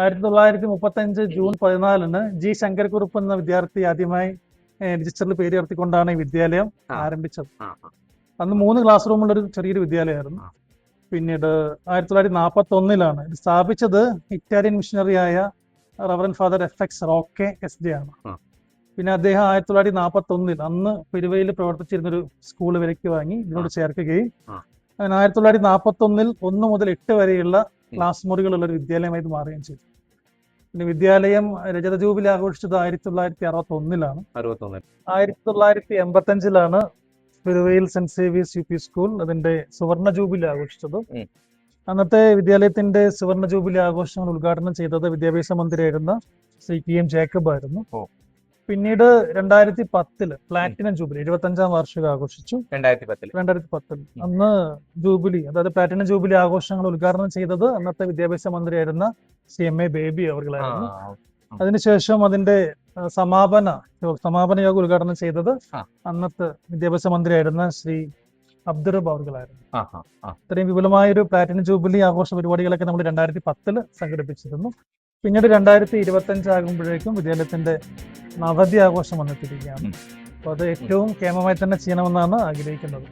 ആയിരത്തി തൊള്ളായിരത്തി മുപ്പത്തി അഞ്ച് ജൂൺ പതിനാലിന് ജി ശങ്കരക്കുറുപ്പ് എന്ന വിദ്യാർത്ഥി ആദ്യമായി രജിസ്റ്ററിൽ പേര് ചേർത്തിക്കൊണ്ടാണ് ഈ വിദ്യാലയം ആരംഭിച്ചത്. അന്ന് മൂന്ന് ക്ലാസ് റൂമുള്ള ഒരു ചെറിയൊരു വിദ്യാലയമായിരുന്നു. പിന്നീട് ആയിരത്തി തൊള്ളായിരത്തി നാൽപ്പത്തി ഒന്നിലാണ് ഇത് സ്ഥാപിച്ചത് ഇറ്റാലിയൻ മിഷനറിയായ reverend father F X റോക്കെ S D ആണ്. പിന്നെ അദ്ദേഹം ആയിരത്തി തൊള്ളായിരത്തി നാൽപ്പത്തി ഒന്നിൽ അന്ന് പെരുവയിൽ പ്രവർത്തിച്ചിരുന്ന ഒരു സ്കൂൾ വിലയ്ക്ക് വാങ്ങി ഇതിനോട് ചേർക്കുകയും അങ്ങനെ ആയിരത്തി തൊള്ളായിരത്തി നാൽപ്പത്തി ഒന്നിൽ ഒന്ന് മുതൽ എട്ട് വരെയുള്ള ക്ലാസ് മുറികളുള്ള ഒരു വിദ്യാലയമായി ഇത് മാറുകയും ചെയ്തു. പിന്നെ വിദ്യാലയം രജത ജൂബിലി ആഘോഷിച്ചത് ആയിരത്തി തൊള്ളായിരത്തി അറുപത്തി ഒന്നിലാണ് ആയിരത്തി തൊള്ളായിരത്തി എൺപത്തി അഞ്ചിലാണ് പെരുവയിൽ സെന്റ് സേവിയസ് യു പി സ്കൂൾ അതിന്റെ സുവർണ ജൂബിലി ആഘോഷിച്ചത്. അന്നത്തെ വിദ്യാലയത്തിന്റെ സുവർണ ജൂബിലി ആഘോഷങ്ങൾ ഉദ്ഘാടനം ചെയ്തത് വിദ്യാഭ്യാസ മന്ത്രിയായിരുന്ന ശ്രീ പി എം ജേക്കബ് ആയിരുന്നു. പിന്നീട് രണ്ടായിരത്തി പത്തിൽ പ്ലാറ്റിനം ജൂബിലി എഴുപത്തി അഞ്ചാം വാർഷികം ആഘോഷിച്ചു. രണ്ടായിരത്തി പത്തിൽ രണ്ടായിരത്തി പത്തിൽ അന്ന് ജൂബിലി അതായത് പ്ലാറ്റിനം ജൂബിലി ആഘോഷങ്ങൾ ഉദ്ഘാടനം ചെയ്തത് അന്നത്തെ വിദ്യാഭ്യാസ മന്ത്രിയായിരുന്ന സി എം എ ബേബി അവർകളായിരുന്നു അതിനുശേഷം അതിന്റെ സമാപന സമാപന യോഗം ഉദ്ഘാടനം ചെയ്തത് അന്നത്തെ വിദ്യാഭ്യാസ മന്ത്രിയായിരുന്ന ശ്രീ അബ്ദുറബ് അവർകളായിരുന്നു. ഇത്രയും വിപുലമായ ഒരു പ്ലാറ്റിനം ജൂബിലി ആഘോഷ പരിപാടികളൊക്കെ നമ്മൾ രണ്ടായിരത്തി പത്തിൽ സംഘടിപ്പിച്ചിരുന്നു. പിന്നീട് രണ്ടായിരത്തി ഇരുപത്തി അഞ്ചാകുമ്പോഴേക്കും വിദ്യാലയത്തിന്റെ നവതി ആഘോഷം വന്നെത്തിയിരിക്കുകയാണ്. അപ്പോൾ അപ്പൊ അത് ഏറ്റവും കേമമായി തന്നെ ചെയ്യണമെന്നാണ് ആഗ്രഹിക്കുന്നത്.